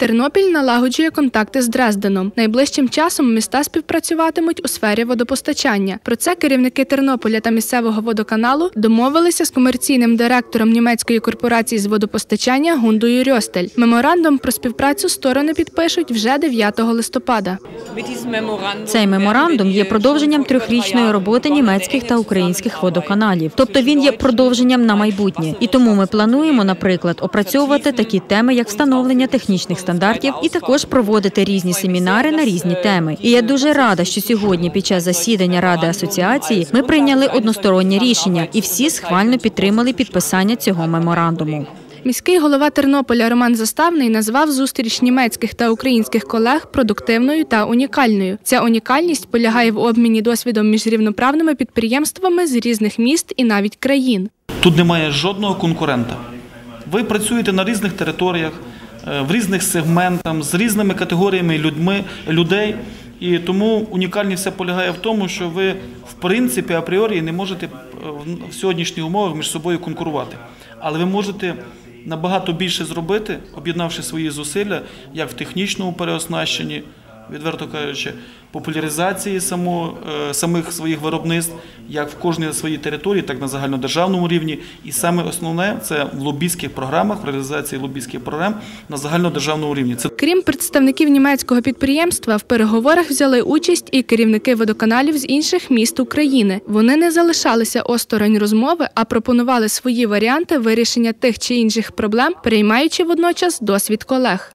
Тернопіль налагоджує контакти з Дрезденом. Найближчим часом міста співпрацюватимуть у сфері водопостачання. Про це керівники Тернополя та місцевого водоканалу домовилися з комерційним директором німецької корпорації з водопостачання Гундою Рьостель. Меморандум про співпрацю сторони підпишуть вже 9 листопада. Цей меморандум є продовженням трьохрічної роботи німецьких та українських водоканалів, тобто він є продовженням на майбутнє. І тому ми плануємо, наприклад, опрацьовувати такі теми, як встановлення технічних стандартів, і також проводити різні семінари на різні теми. І я дуже рада, що сьогодні, під час засідання ради асоціації, ми прийняли одностороннє рішення, і всі схвально підтримали підписання цього меморандуму. Міський голова Тернополя Роман Заставний назвав зустріч німецьких та українських колег продуктивною та унікальною. Ця унікальність полягає в обміні досвідом між рівноправними підприємствами з різних міст і навіть країн. Тут немає жодного конкурента. Ви працюєте на різних територіях, в різних сегментах, з різними категоріями людьми, людей. І тому унікальність все полягає в тому, що ви в принципі апріорі не можете е, в сьогоднішніх умовах між собою конкурувати. Але ви можете набагато більше зробити, об'єднавши свої зусилля, як в технічному переоснащенні, відверто кажучи, популяризації само, е, самих своїх виробництв, як в кожній своїй території, так на загальнодержавному рівні. І саме основне це в лобійських програмах, в реалізації лобійських програм на загальнодержавному рівні. Це Крім представників німецького підприємства, в переговорах взяли участь і керівники водоканалів з інших міст України. Вони не залишалися осторонь розмови, а пропонували свої варіанти вирішення тих чи інших проблем, переймаючи водночас досвід колег.